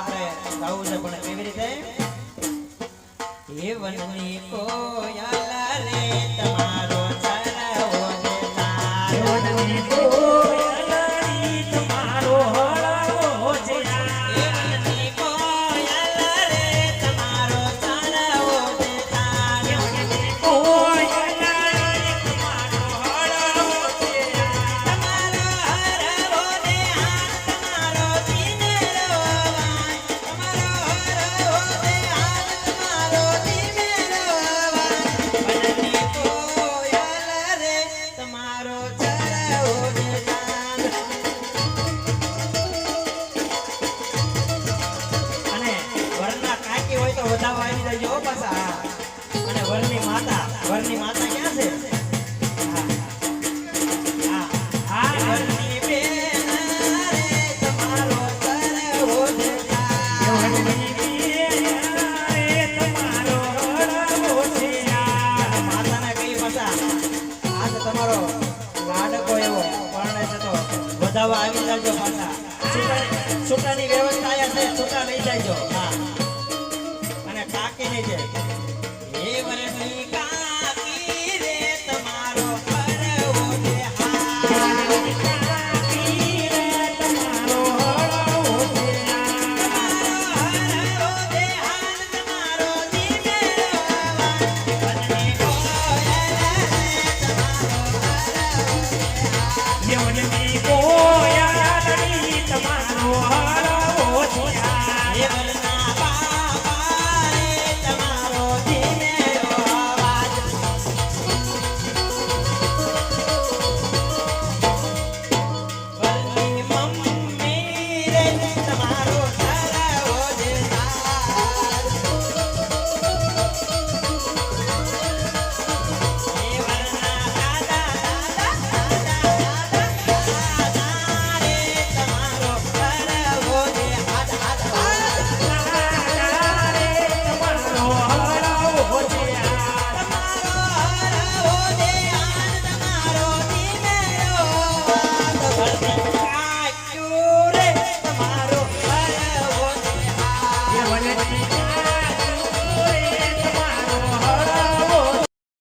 આપણે ગાવું છે પણ કેવી રીતે? એ વનની કોયા રે તમારો છૂટાની વ્યવસ્થા અહીંયા છે છૂટા લઈ જાયજો હા. તમારો